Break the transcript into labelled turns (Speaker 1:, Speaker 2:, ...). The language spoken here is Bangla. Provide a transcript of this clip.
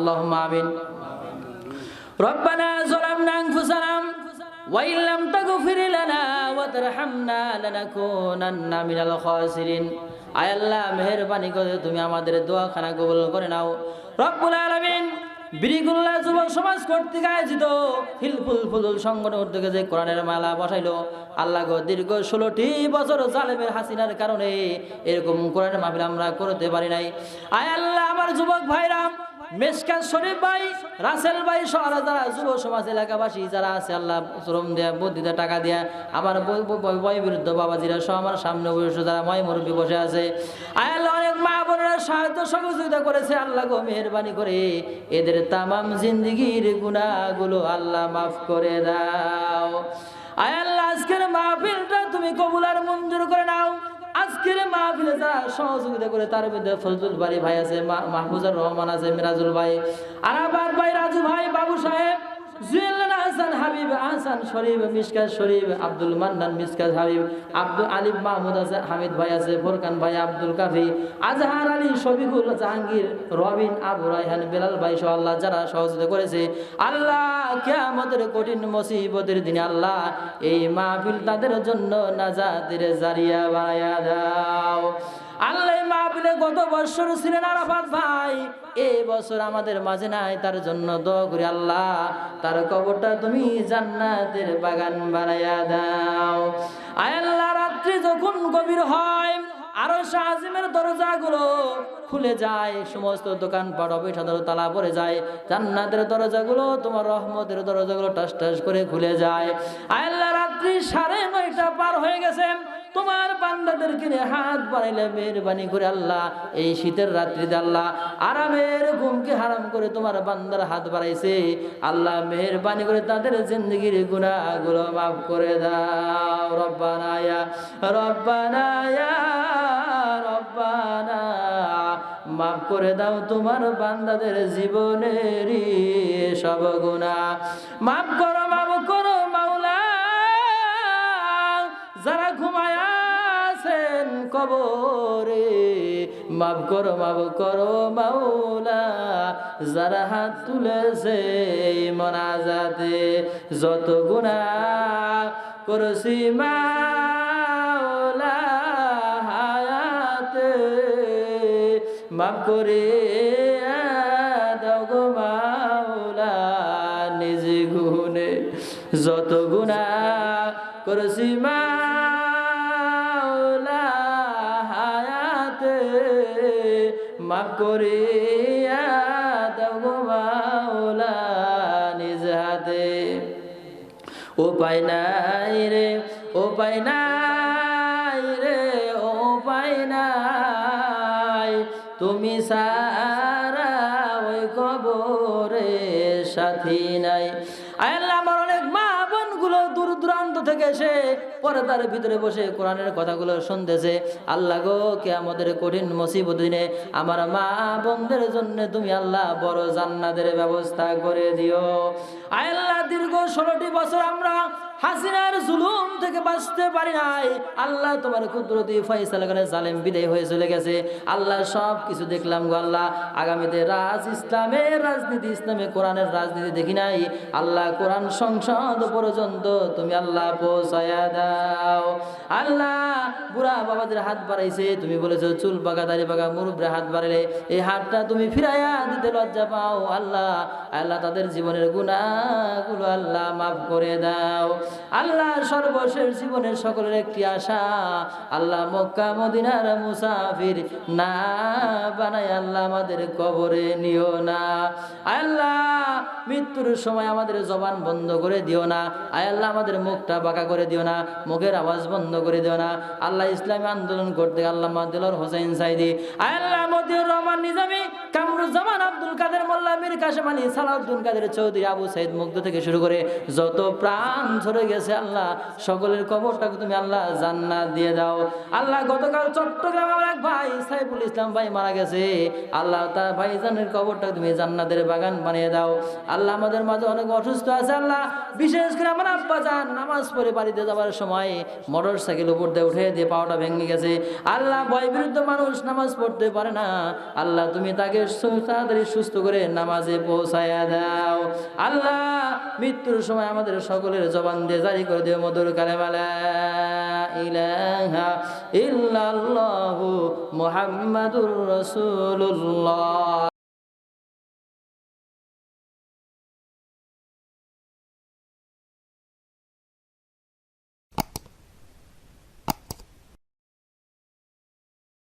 Speaker 1: আল্লাহ আমিন ربنا ظلمنا أنفسنا وإن لم تغفر لنا وترحمنا لنكونن من الخاسرين আয় আল্লাহ মেহেরবানি করে তুমি আমাদের দোয়াখানা কবুল করে নাও রব্বুল আলামিন বিরিগুল্লাহ যুব সমাজ কর্তৃক আয়োজিত হিলফুল ফুলুল সংগঠন উদ্যোগে যে কোরআনের মালা বসাইলো আল্লাহ গো দীর্ঘ ষোলোটি বছর জালেমের হাসিনার কারণে এরকম কোরআনের মাহফিল আমরা করতে পারি নাই আয় আল্লাহ আমার যুবক ভাইরাম মেসকাত শরীফ ভাই, রাসেল ভাই সহ যারা যুব সমাজ এলাকাবাসী যারা আছে, আল্লাহ শ্রম দেয়া বুদ্ধি দেয়া টাকা দেয়া, আমার বই বিরুদ্ধ বাবাজিরা সহ আমার সামনে বসে যারা ময় মুরব্বী বসে আছে। আল্লাহ, অনেক মা বোনেরা সাহায্য সহযোগিতা করেছে, আল্লাহ গো মেহরবানি করে। এদের তামাম জিন্দিগির গুণাগুলো আল্লাহ মাফ করে দাও। আয় আজকের মাহফিলটা তুমি কবুল আর মঞ্জুর করে নাও। আজকের মাহফিলে যারা সহযোগিতা করে, তার মধ্যে ফজলুল বাড়ি ভাই আছে মাহফুজুর রহমান আছে, মিরাজুল ভাই। আরাবার ভাই হাবিব আহসান শরীফ, মিসকাত শরীফ, আব্দুল মান্নান, মিসকাত হাবিব, আব্দুল আলিফ মাহমুদ আছে, হামিদ ভাই আছে ফোরকান ভাই, আব্দুল কাফি, আজহার আলী, শফিকুল জাহাঙ্গীর, রবিন, আবু রাইহান বেলাল ভাই সহ আল্লাহ যারা সহযোগিতা করেছে। আল্লাহ কেয়ামতের কঠিন মুসিবতের দিনে আল্লাহ এই মাহফিল তাদের জন্য নাজাতের জারিয়া বানায়া দাও। আল্লাহ মাহফিলে গত বছর ছিলেন আরাফাত ভাই। এই বছর আমাদের মাঝে নাই, তার জন্য দোয়া করি আল্লাহ, তার কবরটা তুমি জান্নাতের বাগান বানায়া দাও। আয় আল্লাহ, রাত্রি যখন গভীর হয় আরও শাহিমের দরজাগুলো খুলে যায়, সমস্ত দোকানপাট অফিসাদের তালা পড়ে যায়, জান্নাতের দরজাগুলো, তোমার রহমতের দরজাগুলো টাস টাস করে খুলে যায়। আল্লাহ, রাত্রি সাড়ে নয়টা পার হয়ে গেছে তোমার বান্দাদের কিনে হাত বাড়াইলে মেহরবানি করে আল্লাহ, এই শীতের রাত্রিতে আল্লাহ আরামের ঘুমকে হারাম করে তোমার বান্দার হাত বাড়াইছে। আল্লাহ মেহরবানি করে তাদের জিন্দগির গুণাগুলো মাফ করে দাও। রব্বানায়া রব্বানায়া রব্বানা মাফ করে দাও তোমার বান্দাদের জীবনেরই সব গুণা মাফ করো কবরে। মাফ করো মাফ করো মাওলা, যারা হাত তুলেছে মনাজাতে। যত গুণা করছি মাওলা হায়াতে। মাফ করে দাও গো মাওলা নিজ গুণে। যত গুণা করছি মাওলা মাফ করে দাও মাওলা নিজ হাতে। উপায় নাই রে, উপায় নাই রে, উপায় নাই। তুমি সারা ওই কবরে সাথী নাই। আল্লাহ থেকে এসে তার ভিতরে বসে কোরআনের কথাগুলো শুনতেছে। আল্লাহ গো কে আমাদের কঠিন মুসিবত দিনে আমার মা বোনদের জন্য তুমি আল্লাহ বড় জান্নাতের ব্যবস্থা করে দিও। আল্লাহ, দীর্ঘ ষোলোটি বছর আমরা হাসিনার জুলুম থেকে বাঁচতে পারি নাই। আল্লাহ তোমার কুদরতি ফয়সালা করে জালেম বিদায় হয়ে চলে গেছে। আল্লাহ সব কিছু দেখলাম গো আল্লাহ। আগামীতে রাজ ইসলামের রাজনীতি ইসলামে কোরআনের রাজনীতি দেখি নাই। আল্লাহ কোরআন সংসদ পর্যন্ত তুমি আল্লাহ পৌঁছায়া দাও। আল্লাহ বুড়া বাবাদের হাত বাড়াইছে। তুমি বলেছ, চুল পাকা দাড়ি পাকা মুরুবরে হাত বাড়াইলে এই হাতটা তুমি ফিরাইয়া দিতে লজ্জা পাও আল্লাহ। আল্লাহ তাদের জীবনের গুণাগুলো আল্লাহ মাফ করে দাও। আল্লাহ সর্বশেষ জীবনের সকলের একটি আশা। আল্লাহ মক্কা, মদিনার মুসাফির। না বানাই আল্লাহ আমাদের কবরে নিও না। আল্লাহ, মৃত্যুর সময় আমাদের জবান বন্ধ করে দিও না। আয় আল্লাহ, আমাদের মুখটা বাঁকা করে দিও না। মুখের আওয়াজ বন্ধ করে দিও না। আল্লাহ ইসলামী আন্দোলন করতে আল্লাহ মাদিলর হোসেন সাইদি। আয় আল্লাহ, মতিউর রহমান নিজামী কামরুজ্জামান আব্দুল কাদের, মোল্লা মীর কাশেম আলী সালাউদ্দিন কাদের চৌধুরী আবু সাইদ মুগ্ধ থেকে শুরু করে যত প্রাণ ঝরে গেছে আল্লাহ। সকলের কবরটাকে তুমি আল্লাহ জান্নাত দিয়ে দাও। আল্লাহ গতকাল চট্টগ্রাম আমার এক ভাই সাইফুল ইসলাম ভাই মারা গেছে। আল্লাহ তার ভাইজানের কবরটাকে তুমি জান্নাতের বাগান বানিয়ে দাও। আল্লাহ আমাদের মাঝে অনেক অসুস্থ আছে আল্লাহ। বিশেষ করে আমার আব্বা যান, নামাজ পড়ে বাড়িতে যাওয়ার সময় মোটর সাইকেল উপর দিয়ে উঠে দিয়ে পাওয়াটা ভেঙে গেছে। আল্লাহ বয় বিরুদ্ধ মানুষ নামাজ পড়তে পারে না। আল্লাহ তুমি তাকে তাড়াতাড়ি সুস্থ করে নামাজে পৌঁছায়া দাও। আল্লাহ মৃত্যুর সময় আমাদের সকলের জবান দিয়ে জারি করে দিও মধুর কালেমালা ইলাহা ইল্লাল্লাহু মুহাম্মাদুর